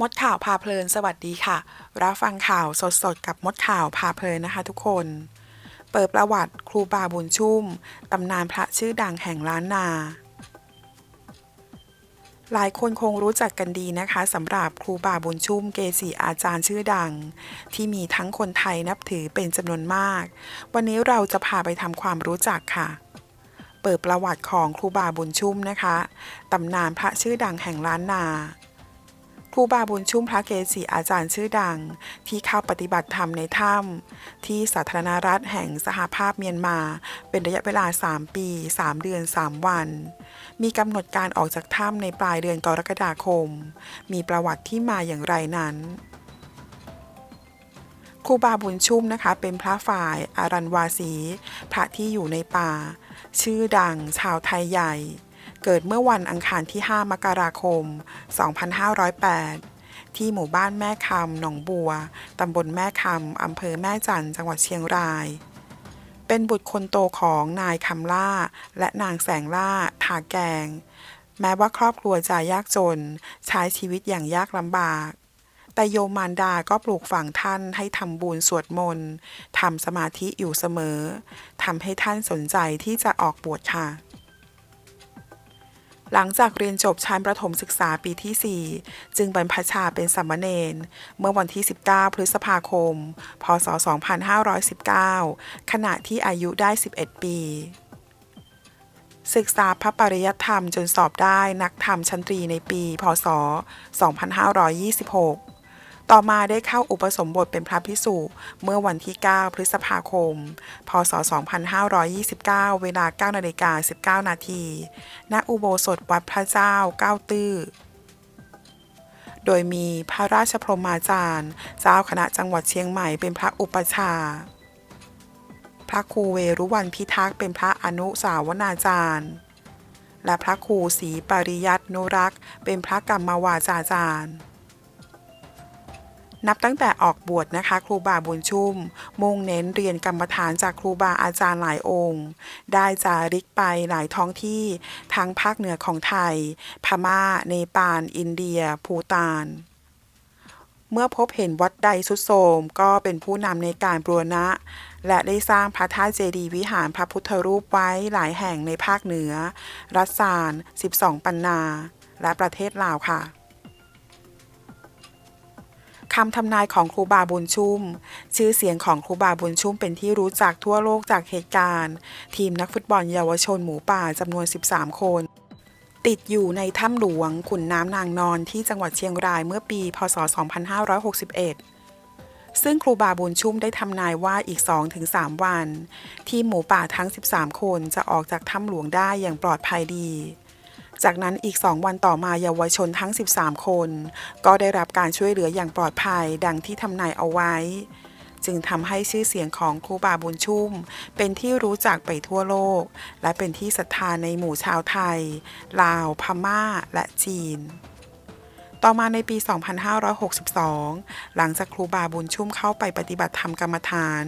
มดข่าวพาเพลิน สวัสดีค่ะ รับฟังข่าวสดๆ กับมดข่าวพาเพลินนะคะทุกคน เปิดประวัติครูบาบุญชุ่ม ตำนานพระชื่อดังแห่งล้านนา หลายคนคงรู้จักกันดีนะคะสำหรับครูบาบุญชุ่มเกษีอาจารย์ชื่อดัง ที่มีทั้งคนไทยนับถือเป็นจำนวนมาก วันนี้เราจะพาไปทำความรู้จักค่ะเปิดประวัติของครูบาบุญชุ่มนะคะ ตำนานพระชื่อดังแห่งล้านนา ครูบาบุญชุ่มพระเกจิอาจารย์ชื่อดัง ที่เข้าปฏิบัติธรรมในถ้ำที่สาธารณรัฐแห่งสหภาพเมียนมา เป็นระยะเวลา 3 ปี 3 เดือน 3 วัน มีกำหนดการออกจากถ้ำในปลายเดือนกรกฎาคม มีประวัติที่มาอย่างไรนั้นครูบาบุญชุ่มนะคะ เป็นพระฝ่ายอารันวาสี พระที่อยู่ในป่า ชื่อดังชาวไทยใหญ่ เกิดเมื่อวันอังคารที่ 5 มกราคม 2508 ที่หมู่บ้านแม่คำหนองบัว ตำบลแม่คำอำเภอแม่จันจังหวัดเชียงราย เป็นบุตรคนโตของนายคำล่า และนางแสงล่าทาแกง แม้ว่าครอบครัวจะยากจน ใช้ชีวิตอย่างยากลำบาก แต่โยมมารดาก็ปลูกฝังท่านให้ทำบุญสวดมนต์ทำสมาธิอยู่เสมอทำให้ท่านสนใจที่จะออกบวชค่ะ หลังจากเรียนจบชั้นประถมศึกษาปีที่ 4 จึงบรรพชาเป็นสามเณรเมื่อวันที่ 19 พฤษภาคม พศ 2519 ขณะที่อายุได้ 11 ปีศึกษาพระปริยัติธรรมจนสอบได้นักธรรมชั้นตรีในปี พศ 2526 ต่อมาได้เข้าอุปสมบทเป็นพระภิกษุเมื่อวันที่ 9 พฤษภาคม พศ 2529 เวลา9นาฬิกา19 นาที ณ อุโบสถวัดพระเจ้าเก้าตื้อ โดยมีพระราชพรหมาจารย์ เจ้าคณะจังหวัดเชียงใหม่เป็นพระอุปชาพระครูเวรุวันพิทักษ์เป็นพระอนุสาวนาจารย์ และพระครูศรีปริยัตินุรักษ์เป็นพระกรรมวาจาจารย์ นับตั้งแต่ออกบวชนะคะ ครูบาบุญชุ่ม มุ่งเน้นเรียนกรรมฐานจากครูบาอาจารย์หลายองค์ ได้จาริกไปหลายท้องที่ทั้งภาคเหนือของไทย พม่า เนปาล อินเดีย ภูตานเมื่อพบเห็นวัดใดสุดโทมก็เป็นผู้นำในการบรณะ และได้สร้างพระธาตุเจดีย์วิหารพระพุทธรูปไว้หลายแห่งในภาคเหนือ รัสสาน 12 ปันนา และประเทศลาวค่ะ คำทำนายของครูบาบุญชุ่ม ชื่อเสียงของครูบาบุญชุ่มเป็นที่รู้จักทั่วโลกจากเหตุการณ์ ทีมนักฟุตบอลเยาวชนหมูป่าจำนวน 13 คน ติดอยู่ในถ้ำหลวงขุนน้ำนางนอนที่จังหวัดเชียงรายเมื่อปี พศ 2561ซึ่งครูบาบุญชุ่มได้ทำนายว่าอีก 2-3 วัน ทีมหมูป่าทั้ง 13 คนจะออกจากถ้ำหลวงได้อย่างปลอดภัยดี จากนั้นอีก 2 วันต่อมาเยาวชนทั้ง 13 คน ก็ได้รับการช่วยเหลืออย่างปลอดภัยดังที่ทำนายเอาไว้ จึงทำให้ชื่อเสียงของครูบาบุญชุ่ม เป็นที่รู้จักไปทั่วโลก และเป็นที่ศรัทธาในหมู่ชาวไทย ลาว พม่า และจีนต่อมาในปี 2562 หลังจากครูบาบุญชุ่มเข้าไปปฏิบัติธรรมกรรมฐาน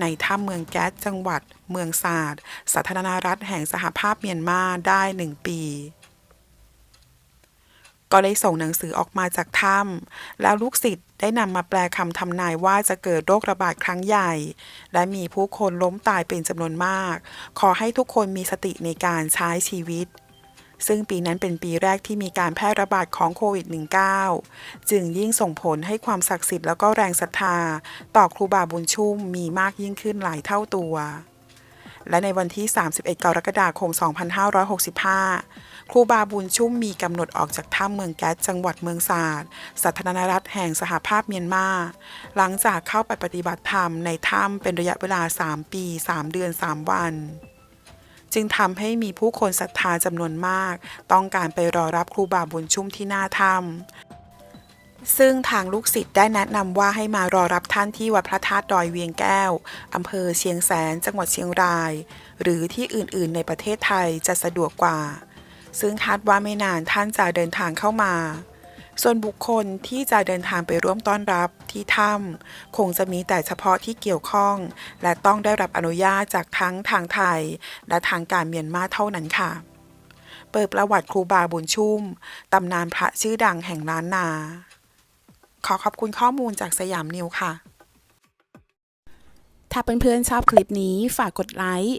ในถ้ำเมืองแก๊สจังหวัด เมืองศาสตร์ สาธารณรัฐแห่งสหภาพเมียนมาได้หนึ่งปี ก็ได้ส่งหนังสือออกมาจากถ้ำแล้วลูกศิษย์ได้นำมาแปลคำทำนายว่าจะเกิดโรคระบาดครั้งใหญ่ และมีผู้คนล้มตายเป็นจำนวนมาก ขอให้ทุกคนมีสติในการใช้ชีวิต ซึ่งปีนั้นเป็นปีแรกที่มีการแพร่ระบาดของโควิด -19 จึงยิ่งส่งผลให้ความศักดิ์สิทธิ์แล้วก็แรงศรัทธา ต่อครูบาบุญชุ่มมีมากยิ่งขึ้นหลายเท่าตัวและในวันที่ 31 กรกฎาคม 2565 ครูบาบุญชุ่มมีกำหนดออกจากถ้ำเมืองแก๊สจังหวัดเมืองศาสตร์สาธารณรัฐแห่งสหภาพเมียนมา หลังจากเข้าไปปฏิบัติธรรมในถ้ำเป็นระยะเวลา 3 ปี 3 เดือน 3 วัน จึงทำให้มีผู้คนศรัทธาจำนวนมาก ต้องการไปรอรับครูบาบุญชุ่มที่หน้าถ้ำซึ่งทางลูกศิษย์ได้แนะนำว่าให้มารอรับท่านที่วัดพระธาตุดอยเวียงแก้วอำเภอเชียงแสน จังหวัดเชียงราย หรือที่อื่นๆ ในประเทศไทยจะสะดวกกว่า ซึ่งคาดว่าไม่นานท่านจะเดินทางเข้ามา ส่วนบุคคลที่จะเดินทางไปร่วมต้อนรับที่ถ้ำคงจะมีแต่เฉพาะที่เกี่ยวข้อง และต้องได้รับอนุญาตจากทั้งทางไทย และทางการเมียนมาเท่านั้นค่ะ เปิดประวัติครูบาบุญชุ่มตำนานพระชื่อดังแห่งล้านนา ขอขอบคุณข้อมูลจากสยามนิวค่ะ ถ้าเพื่อนๆชอบคลิปนี้ฝากกดไลค์